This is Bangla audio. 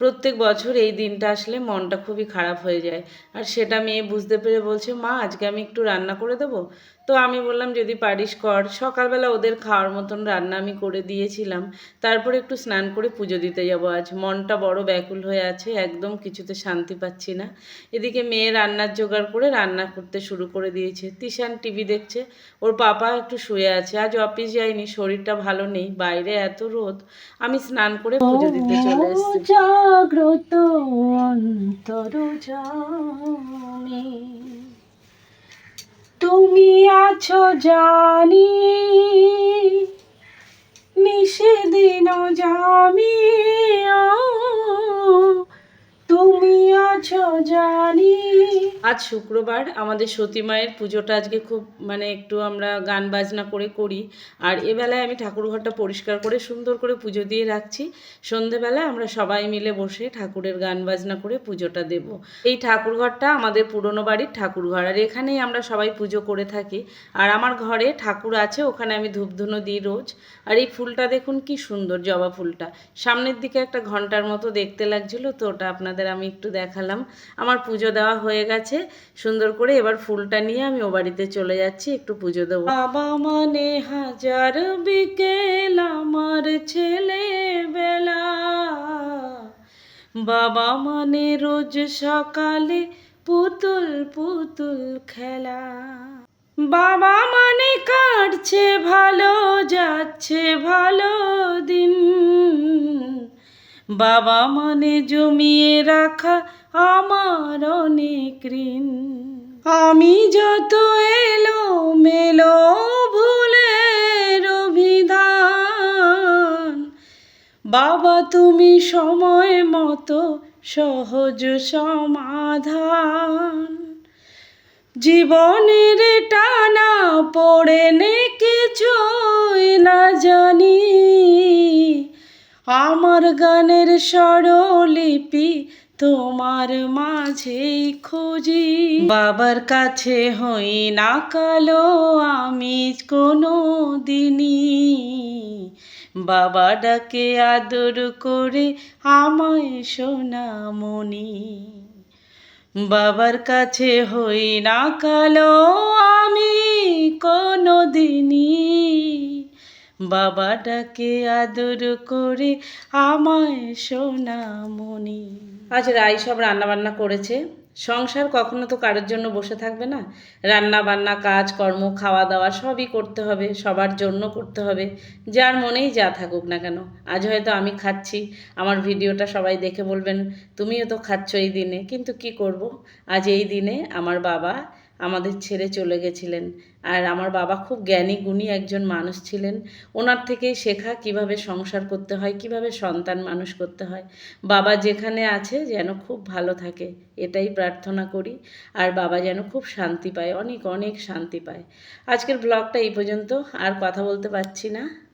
প্রত্যেক বছর এই দিনটা আসলে মনটা খুবই খারাপ হয়ে যায়। আর সেটা মেয়ে বুঝতে পেরে বলছে, মা, আজকে আমি একটু রান্না করে দেবো? তো আমি বললাম, যদি পারিস কর। সকালবেলা ওদের খাওয়ার মতন রান্না আমি করে দিয়েছিলাম। তারপরে একটু স্নান করে পুজো দিতে যাব। আজ মনটা বড় ব্যাকুল হয়ে আছে, একদম কিছুতে শান্তি পাচ্ছি না। এদিকে মেয়ে রান্নার জোগাড় করে রান্না করতে শুরু করে দিয়েছে। তিশান টিভি দেখছে, ওর পাপা একটু শুয়ে আছে। আজ অফিস যায়নি, শরীরটা ভালো নেই, বাইরে এত রোদ। আমি স্নান করে পুজো দিতে চলে এসেছি। জাগ্রত অন্তর জানে। তুমি আছো জানি মিশে দিন জামি তুমি আছো জানি আজ শুক্রবার আমাদের সতী মায়ের পুজোটা আজকে খুব মানে একটু আমরা গান বাজনা করে করি। আর এবেলায় আমি ঠাকুরঘরটা পরিষ্কার করে সুন্দর করে পুজো দিয়ে রাখছি। সন্ধেবেলায় আমরা সবাই মিলে বসে ঠাকুরের গান বাজনা করে পুজোটা দেব। এই ঠাকুরঘরটা আমাদের পুরনো বাড়ির ঠাকুরঘর আর এখানেই আমরা সবাই পুজো করে থাকি। আর আমার ঘরে ঠাকুর আছে, ওখানে আমি ধূপধুনো দিই রোজ। আর এই ফুলটা দেখুন কি সুন্দর জবা ফুলটা। সামনের দিকে একটা ঘণ্টার মতো দেখতে লাগছিল, তো ওটা আপনাদের আমি একটু দেখালাম। আমার পুজো দেওয়া হয়ে গেছে। সুন্দর করে এবার ফুলটা নিয়ে আমি ও বাড়িতে চলে যাচ্ছি, একটু পুজো দেবো। বাবা মানে হাজার বিকেল আমার ছেলে বেলা বাবা মানে রোজ সকালে পুতুল পুতুল খেলা। বাবা মানে কাটছে ভালো, যাচ্ছে ভালো দিন। বাবা মানে জমিয়ে রাখা আমার অনেক ঋণ। আমি যত এলো মেলো ভুলের অভিধান। বাবা, তুমি সময় মতো সহজ সমাধান। জীবনের টানা পড়ে নে কিছুই আমার গানের স্বরলিপি তোমার মাঝেই খুঁজি। বাবার কাছে হই না কালো আমি কোনো দিনই বাবা ডাকে আদর করে আমায় সোনামণি। বাবার কাছে হই না কালো আমি কোনো দিনই বাবা ডাকে আদর করে আমায় সোনামণি আজ রাই সব রান্নাবান্না করেছে। সংসার কখনো তো কারোর জন্য বসে থাকবে না। রান্না বান্না কাজ কর্ম খাওয়া দাওয়া সবই করতে হবে, সবার জন্য করতে হবে। যার মনেই যা থাকুক না কেন। আজ হয়তো আমি খাচ্ছি। আমার ভিডিওটা সবাই দেখে বলবেন, তুমিও তো খাচ্ছ এই দিনে, কিন্তু কি করব? আজ এই দিনে আমার বাবা আমাদের ছেড়ে চলে গেছিলেন। আর আমার বাবা খুব জ্ঞানী, গুণী একজন মানুষ ছিলেন। ওনার থেকেই শেখা কীভাবে সংসার করতে হয়, কীভাবে সন্তান মানুষ করতে হয়। বাবা যেখানে আছে যেন খুব ভালো থাকে, এটাই প্রার্থনা করি। আর বাবা যেন খুব শান্তি পায়, অনেক অনেক শান্তি পায়। আজকের ব্লগটা এই পর্যন্ত, আর কথা বলতে পারছি না।